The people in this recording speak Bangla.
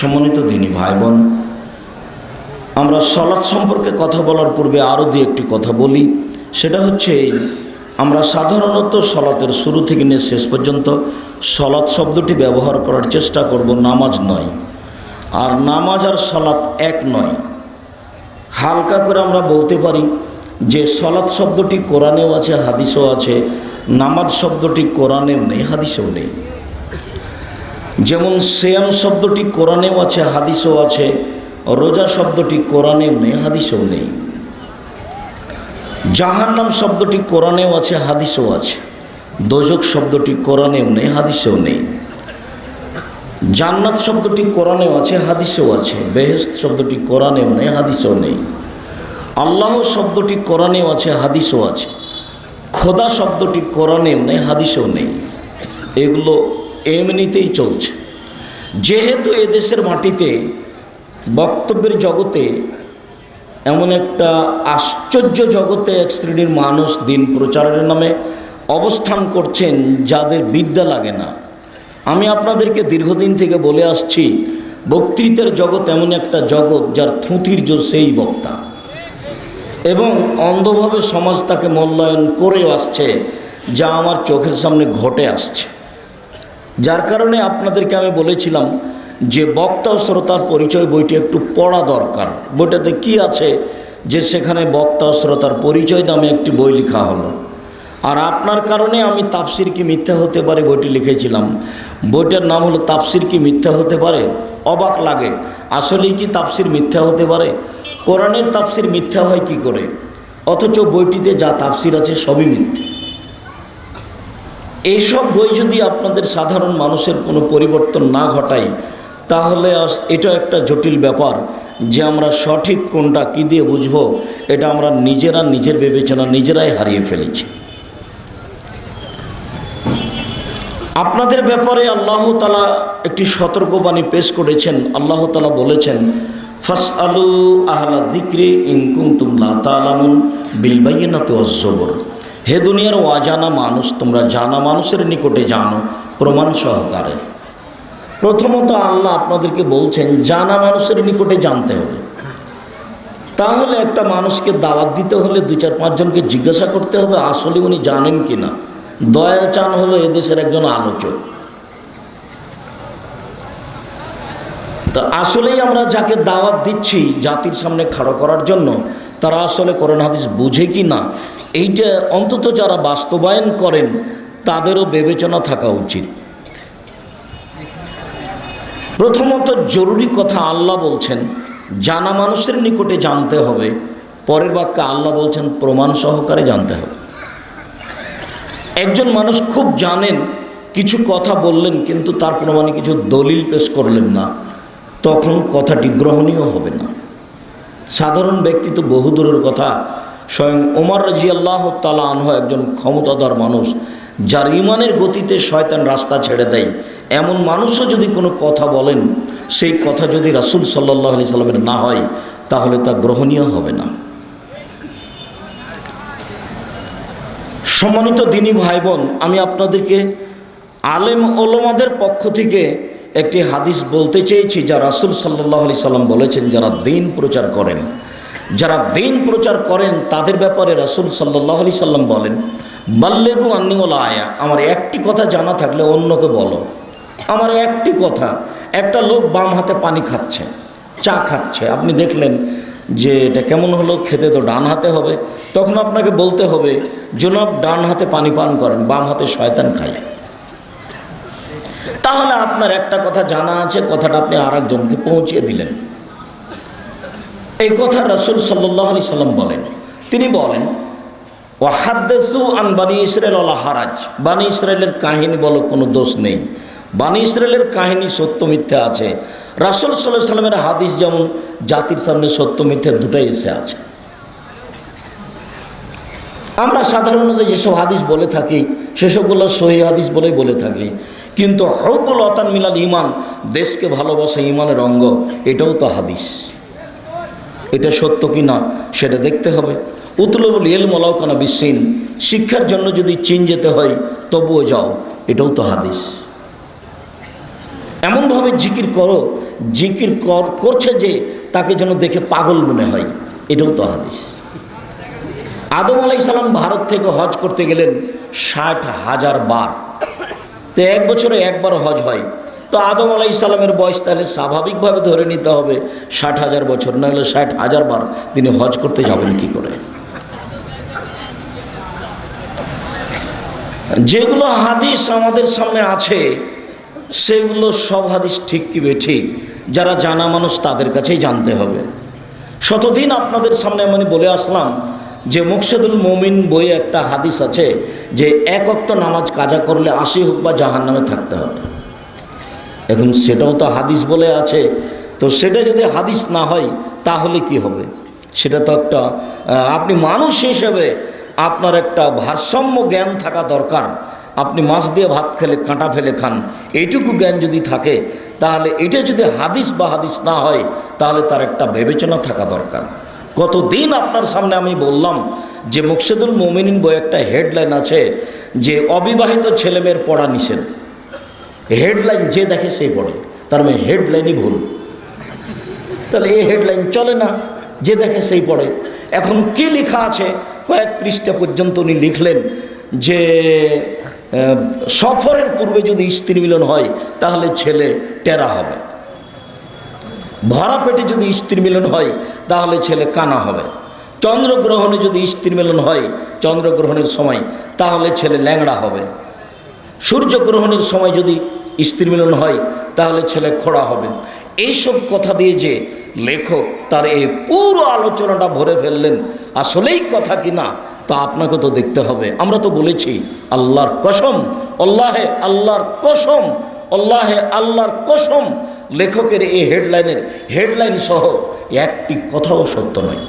সম্মানিত দিনী ভাই বোন আমরা সলাৎ সম্পর্কে কথা বলার পূর্বে আরও দু একটি কথা বলি। সেটা হচ্ছে, আমরা সাধারণত সলাতের শুরু থেকে নিয়ে শেষ পর্যন্ত সলাৎ শব্দটি ব্যবহার করার চেষ্টা করব, নামাজ নয়। আর নামাজ আর সলাৎ এক নয়। হালকা করে আমরা বলতে পারি যে সলাৎ শব্দটি কোরআনেও আছে, হাদিসেও আছে, নামাজ শব্দটি কোরআনেও নেই, হাদিসেও নেই। যেমন সেয়াম শব্দটি কোরআনেও আছে, হাদিসেও আছে, রোজা শব্দটি কোরআনেও নেই, হাদিসেও নেই। জাহান্নাম শব্দটি কোরআনেও আছে, হাদিসেও আছে। দোজক শব্দটি কোরআনেও নেই, হাদিসেও নেই। জান্নাত শব্দটি কোরআনেও আছে, হাদিসেও আছে। বেহেস্ত শব্দটি কোরআনেও নেই, হাদিসেও নেই। আল্লাহ শব্দটি কোরআনেও আছে, হাদিসেও আছে। খোদা শব্দটি কোরআনেও নেই, হাদিসেও নেই। এগুলো এমনিতেই চলছে। যেহেতু এদেশের মাটিতে বক্তব্যের জগতে এমন একটা আশ্চর্য জগতে এক শ্রেণির মানুষ দিন প্রচারের নামে অবস্থান করছেন যাদের বিদ্যা লাগে না। আমি আপনাদেরকে দীর্ঘদিন থেকে বলে আসছি, বক্তৃতার জগৎ এমন একটা জগৎ যার থুঁতির জোর সেই বক্তা। এবং অন্ধভাবে সমাজ তাকে মূল্যায়ন করে আসছে, যা আমার চোখের সামনে ঘটে আসছে। যার কারণে আপনাদেরকে আমি বলেছিলাম যে বক্তা ও শ্রোতার পরিচয় বইটি একটু পড়া দরকার। বইটাতে কি আছে যে সেখানে বক্তা ও শ্রোতার পরিচয় নামে একটি বই লেখা হলো। আর আপনার কারণে আমি তাপসির কি মিথ্যা হতে পারে বইটি লিখেছিলাম। বইটার নাম হলো তাপসির কি মিথ্যা হতে পারে? অবাক লাগে। আসলেই কি তাপসির মিথ্যা হতে পারে? কোরআনের তাপসির মিথ্যা হয় কি করে? অথচ বইটিতে যা তাপসির আছে সবই মিথ্যা। এইসব বই যদি আপনাদের সাধারণ মানুষের কোনো পরিবর্তন না ঘটায়, তাহলে এটা একটা জটিল ব্যাপার যে আমরা সঠিক কোনটা কী দিয়ে বুঝব, এটা আমরা নিজেরা নিজের বিবেচনা নিজেরাই হারিয়ে ফেলেছি। আপনাদের ব্যাপারে আল্লাহ তালা একটি সতর্কবাণী পেশ করেছেন, আল্লাহ তালা বলেছেন ফাস আলু আহলা দিক্রে ইনকুম তুমলা তালামুন বিলবাইনাতে অজবর হে দুনিয়ার অজানা মানুষ, তোমরা জানা মানুষের নিকটে জানো, প্রমাণ সহকারে। প্রথমত আল্লাহ আপনাদেরকে বলছেন, জানা মানুষের নিকটে জানতে হবে। তাহলে একটা মানুষকে দাওয়াত দিতে হলে দু চার পাঁচজনকে জিজ্ঞাসা করতে হবে, আসলে উনি জানেন কি না দয়াল চান হলো এদেশের একজন আলোচক। তো আসলেই আমরা যাকে দাওয়াত দিচ্ছি জাতির সামনে খাড়ো করার জন্য, তারা আসলে করোনা হাদিস বুঝে কি না এইটা অন্তত যারা বাস্তবায়ন করেন, তাদেরও বিবেচনা থাকা উচিত। প্রথমত জরুরি কথা আল্লাহ বলছেন, জানা মানুষের নিকটে জানতে হবে, পরের বাক্যে আল্লাহ বলছেন, প্রমাণ সহকারে জানতে হবে। একজন মানুষ খুব জানেন, কিছু কথা বললেন, কিন্তু তার প্রমাণে কিছু দলিল পেশ করলেন না, তখন কথাটি গ্রহণীয় হবে না। সাধারণ ব্যক্তি তো বহুদূরের কথা স্বয়ং ওমর রাজি আল্লাহ তালা আনহ একজন ক্ষমতাধর মানুষ, যার ইমানের গতিতে শয়তান রাস্তা ছেড়ে দেয়। এমন মানুষও যদি কোনো কথা বলেন, সেই কথা যদি রাসুল সাল্লাহ আলি সাল্লামের না হয়, তাহলে তা গ্রহণীয় হবে না। সম্মানিত দিনী ভাই বোন আমি আপনাদেরকে আলেম ওলমাদের পক্ষ থেকে একটি হাদিস বলতে চেয়েছি, যা রাসুল সাল্লাহ আলি সাল্লাম বলেছেন, যারা দিন প্রচার করেন। যারা দিন প্রচার করেন, তাদের ব্যাপারে রাসুল সাল্লাহ আলি সাল্লাম বলেন, বাল্লেগু আন্নিওল আয়া। আমার একটি কথা জানা থাকলে অন্যকে বলো। আমার একটি কথা, একটা লোক বাম হাতে পানি খাচ্ছে, চা খাচ্ছে। আপনি দেখলেন যে এটা কেমন হলো, খেতে তো ডান হাতে হবে। তখন আপনাকে বলতে হবে, জনাব, ডান হাতে পানি পান করেন, বাম হাতে শয়তান খায়। তাহলে আপনার একটা কথা জানা আছে, কথাটা আপনি আর একজনকে পৌঁছিয়ে দিলেন। এই কথা রসুল সাল্লাহ সাল্লাম বলেন। তিনি বলেন, ওয়াহাদ্দেসু আন বানি ইসরায়েল আল্লাহ হারাজ। বানি ইসরায়েলের কাহিনী বলো, কোনো দোষ নেই। বানি ইসরায়েলের কাহিনী সত্য মিথ্যা আছে। রাসুল সাল্লাহ সাল্লামের হাদিস যেমন জাতির সামনে সত্য মিথ্যা দুটাই এসে আছে। আমরা সাধারণত যেসব হাদিস বলে থাকি, সেসবগুলো সহি হাদিস বলেই বলে থাকি। কিন্তু হরবুল অতান মিলাল ইমান, দেশকে ভালোবাসা ইমানের অঙ্গ, এটাও তো হাদিস। এটা সত্য কি না, সেটা দেখতে হবে। উতলবুল এল মলাউকানা বিশ্বীন শিক্ষার জন্য যদি চীন যেতে হয়, তবুও যাও, এটাও তো হাদিস। এমনভাবে জিকির করো, জিকির কর- করছে যে তাকে যেন দেখে পাগল মনে হয়, এটাও তো হাদিস। আদম আলাই সালাম ভারত থেকে হজ করতে গেলেন ষাট হাজার বার। তো এক বছরে একবার হজ হয় তো আদম আলাই সালামের বয়স তাহলে স্বাভাবিকভাবে ধরে নিতে হবে ষাট হাজার বছর, না হলে ষাট হাজার বার তিনি হজ করতে যাবেন কি করে? যেগুলো হাদিস আমাদের সামনে আছে, সেগুলো সব হাদিস ঠিক কি ঠিক? যারা জানা মানুষ তাদের কাছেই জানতে হবে। শতদিন আপনাদের সামনে আমি বলে আসলাম যে মুকসেদুল মমিন বইয়ে একটা হাদিস আছে যে এক অক্ত নামাজ কাজা করলে আশি হোক বা জাহান নামে থাকতে হবে। এখন সেটাও তো হাদিস বলে আছে। তো সেটা যদি হাদিস না হয়, তাহলে কি হবে? সেটা তো একটা আপনি মানুষ হিসেবে আপনার একটা ভারসাম্য জ্ঞান থাকা দরকার। আপনি মাছ দিয়ে ভাত খেলে, কাঁটা ফেলে খান, এইটুকু জ্ঞান যদি থাকে, তাহলে এটা যদি হাদিস বা হাদিস না হয়, তাহলে তার একটা বিবেচনা থাকা দরকার। কতদিন আপনার সামনে আমি বললাম যে মুকসেদুল মোমিনিন বই একটা হেডলাইন আছে যে, অবিবাহিত ছেলেমেয়ের পড়া নিষেধ। হেডলাইন যে দেখে সেই পড়ে। তার মানে হেডলাইনই ভুল। তাহলে এই হেডলাইন চলে না, যে দেখে সেই পড়ে। এখন কি লেখা আছে? কয়েক পৃষ্ঠা পর্যন্ত উনি লিখলেন যে সফরের পূর্বে যদি স্ত্রী মিলন হয়, তাহলে ছেলে টেরা হবে। ভরা পেটে যদি স্ত্রী মিলন হয়, তাহলে ছেলে কানা হবে। চন্দ্রগ্রহণে যদি স্ত্রী মিলন হয়, চন্দ্রগ্রহণের সময়, তাহলে ছেলে ল্যাংড়া হবে। সূর্যগ্রহণের সময় যদি স্ত্রী মিলন হয়, তাহলে ছেলে খোড়া হবে। এইসব কথা দিয়ে যে লেখক তার এই পুরো আলোচনাটা ভরে ফেললেন, আসলেই কথা কি না, তা আপনাকে তো দেখতে হবে। আমরা তো বলেছি, আল্লাহর কসম, আল্লাহে আল্লাহর কসম, আল্লাহে আল্লাহর কসম, লেখকের এই হেডলাইনের, হেডলাইন সহ একটি কথাও সত্য নয়।